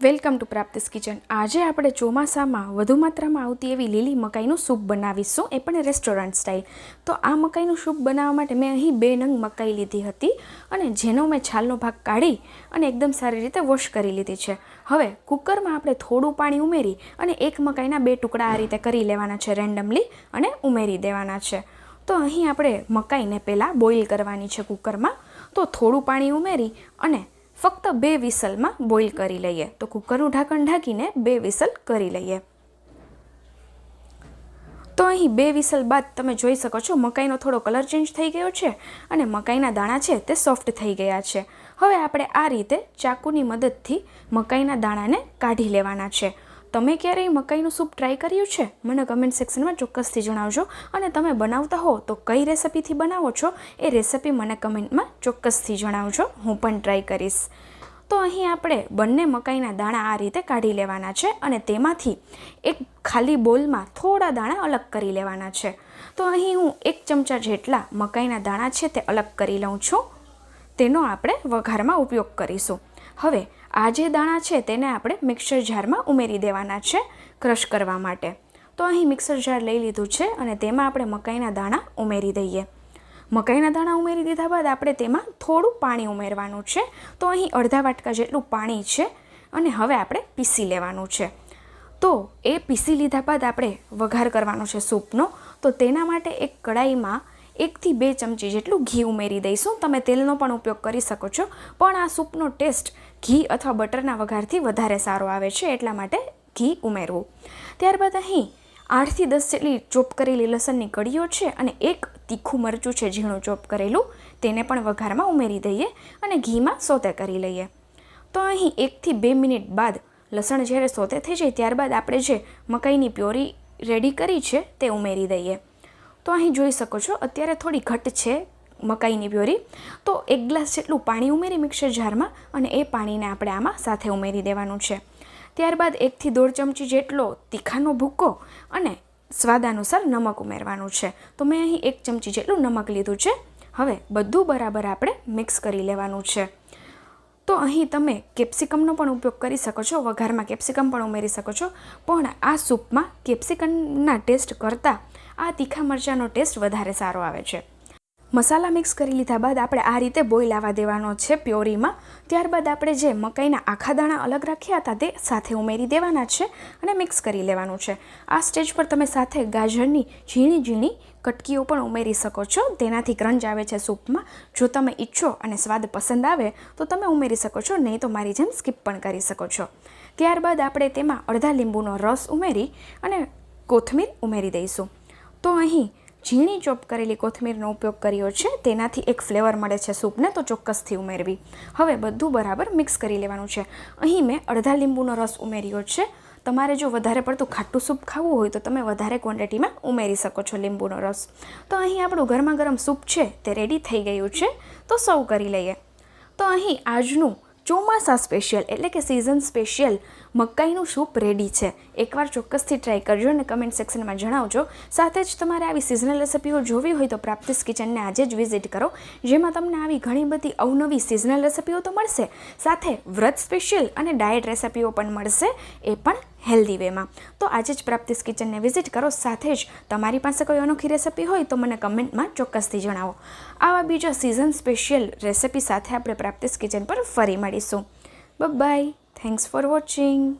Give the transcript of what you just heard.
Welcome to પ્રાપ્તિસ kitchen. આજે આપણે ચોમાસામાં વધુ માત્રામાં આવતી એવી લીલી મકાઈનું સૂપ બનાવીશું. એ પણ રેસ્ટોરન્ટ સ્ટાઇલ. તો આ મકાઈનું સૂપ બનાવવા માટે મેં અહીં બે નંગ મકાઈ લીધી હતી અને જેનો મેં છાલનો ભાગ કાઢી અને એકદમ સારી રીતે વોશ કરી લીધી છે. હવે કુકરમાં આપણે થોડું પાણી ઉમેરી અને એક મકાઈના બે ટુકડા આ રીતે કરી લેવાના છે રેન્ડમલી અને ઉમેરી દેવાના છે. તો અહીં આપણે મકાઈને પહેલાં બોઇલ કરવાની છે કુકરમાં. તો થોડું પાણી ઉમેરી અને ફક્ત બે વિસલમાં બોઇલ કરી લઈએ. તો કુકરનું ઢાંકણ ઢાંકીને બે વિસલ કરી લઈએ. તો અહીં બે વિસલ બાદ તમે જોઈ શકો છો, મકાઈનો થોડો કલર ચેન્જ થઈ ગયો છે અને મકાઈના દાણા છે તે સોફ્ટ થઈ ગયા છે. હવે આપણે આ રીતે ચાકુની મદદથી મકાઈના દાણાને કાઢી લેવાના છે. તમે ક્યારેય મકાઈનું સૂપ ટ્રાય કર્યું છે? મને કમેન્ટ સેક્શનમાં ચોક્કસથી જણાવજો અને તમે બનાવતા હો તો કઈ રેસિપીથી બનાવો છો એ રેસિપી મને કમેન્ટમાં ચોક્કસથી જણાવજો, હું પણ ટ્રાય કરીશ. તો અહીં આપણે બંને મકાઈના દાણા આ રીતે કાઢી લેવાના છે અને તેમાંથી એક ખાલી બોલમાં થોડા દાણા અલગ કરી લેવાના છે. તો અહીં હું એક ચમચા જેટલા મકાઈના દાણા છે તે અલગ કરી લઉં છું. તેનો આપણે વઘારમાં ઉપયોગ કરીશું. હવે આ જે દાણા છે તેને આપણે મિક્સર જારમાં ઉમેરી દેવાના છે ક્રશ કરવા માટે. તો અહીં મિક્સર જાર લઈ લીધું છે અને તેમાં આપણે મકાઈના દાણા ઉમેરી દઈએ. મકાઈના દાણા ઉમેરી દીધા બાદ આપણે તેમાં થોડું પાણી ઉમેરવાનું છે. તો અહીં અડધા વાટકા જેટલું પાણી છે અને હવે આપણે પીસી લેવાનું છે. તો એ પીસી લીધા બાદ આપણે વઘાર કરવાનો છે સૂપનો. તો તેના માટે એક કડાઈમાં એકથી બે ચમચી જેટલું ઘી ઉમેરી દઈશું. તમે તેલનો પણ ઉપયોગ કરી શકો છો. પણ આ સૂપનો ટેસ્ટ ઘી અથવા બટરના વઘારથી વધારે સારો આવે છે, એટલા માટે ઘી ઉમેરવું. ત્યારબાદ અહીં આઠથી દસ જેટલી ચોપ કરેલી લસણની કળીઓ છે અને એક તીખું મરચું છે, ઝીણું ચોપ કરેલું. તેને પણ વઘારમાં ઉમેરી દઈએ અને ઘીમાં સોતે કરી લઈએ. તો અહીં એકથી બે મિનિટ બાદ લસણ જ્યારે સોતે થઈ જાય, ત્યારબાદ આપણે જે મકાઈની પ્યોરી રેડી કરી છે, તે ઉમેરી દઈએ. તો અહીં જોઈ શકો છો, અત્યારે થોડી ઘટ છે મકાઈની પ્યોરી. તો એક ગ્લાસ જેટલું પાણી ઉમેરી મિક્સર જારમાં અને એ પાણીને આપણે આમાં સાથે ઉમેરી દેવાનું છે. ત્યારબાદ એકથી દોઢ ચમચી જેટલો તીખાનો ભૂકો અને સ્વાદ અનુસાર નમક ઉમેરવાનું છે. તો મેં અહીં એક ચમચી જેટલું નમક લીધું છે. હવે બધું બરાબર આપણે મિક્સ કરી લેવાનું છે. તો અહીં તમે કેપ્સિકમનો પણ ઉપયોગ કરી શકો છો, વઘારમાં કેપ્સિકમ પણ ઉમેરી શકો છો, પણ આ સૂપમાં કેપ્સિકમના ટેસ્ટ કરતાં આ તીખા મરચાંનો ટેસ્ટ વધારે સારો આવે છે. મસાલા મિક્સ કરી લીધા બાદ આપણે આ રીતે બોઇલ આવવા દેવાનો છે પ્યોરીમાં. ત્યારબાદ આપણે જે મકાઈના આખા દાણા અલગ રાખ્યા હતા તે સાથે ઉમેરી દેવાના છે અને મિક્સ કરી લેવાનું છે. આ સ્ટેજ પર તમે સાથે ગાજરની ઝીણી ઝીણી કટકીઓ પણ ઉમેરી શકો છો. તેનાથી ક્રંચ આવે છે સૂપમાં. જો તમે ઈચ્છો અને સ્વાદ પસંદ આવે તો તમે ઉમેરી શકો છો, નહીં તો મારી જેમ સ્કીપ પણ કરી શકો છો. ત્યારબાદ આપણે તેમાં અડધા લીંબુનો રસ ઉમેરી અને કોથમીર ઉમેરી દઈશું. તો અહીં ઝીણી ચોપ કરેલી કોથમીરનો ઉપયોગ કર્યો છે. તેનાથી એક ફ્લેવર મળે છે સૂપને, તો ચોક્કસથી ઉમેરવી. હવે બધું બરાબર મિક્સ કરી લેવાનું છે. અહીં મેં અડધા લીંબુનો રસ ઉમેર્યો છે. તમારે જો વધારે પડતું ખાટું સૂપ ખાવું હોય, તો તમે વધારે ક્વોન્ટિટીમાં ઉમેરી શકો છો લીંબુનો રસ. તો અહીં આપણું ગરમા ગરમ સૂપ છે, તે રેડી થઈ ગયું છે. તો સર્વ કરી લઈએ. તો અહીં આજનું ચોમાસા સ્પેશિયલ એટલે કે સિઝન સ્પેશિયલ મકાઈનું સૂપ રેડી છે. એકવાર ચોક્કસથી ટ્રાય કરજો અને કમેન્ટ સેક્શનમાં જણાવજો. સાથે જ તમારે આવી સિઝનલ રેસિપીઓ જોવી હોય તો પ્રાપ્તિસ કિચનને આજે જ વિઝિટ કરો. જેમાં તમને આવી ઘણી બધી અવનવી સિઝનલ રેસિપીઓ તો મળશે. સાથે વ્રત સ્પેશિયલ અને ડાયટ રેસિપીઓ પણ મળશે. એ પણ હેલ્ધી વેમાં. તો આજે જ પ્રાપ્તિસ કિચનને વિઝિટ કરો, સાથે જ તમારી પાસે કોઈ અનોખી રેસિપી હોય તો મને કમેન્ટમાં ચોક્કસથી જણાવો. આવા બીજા સિઝન સ્પેશિયલ રેસિપી સાથે આપણે પ્રાપ્તિસ કિચન પર ફરી મળીશું. By thanks for watching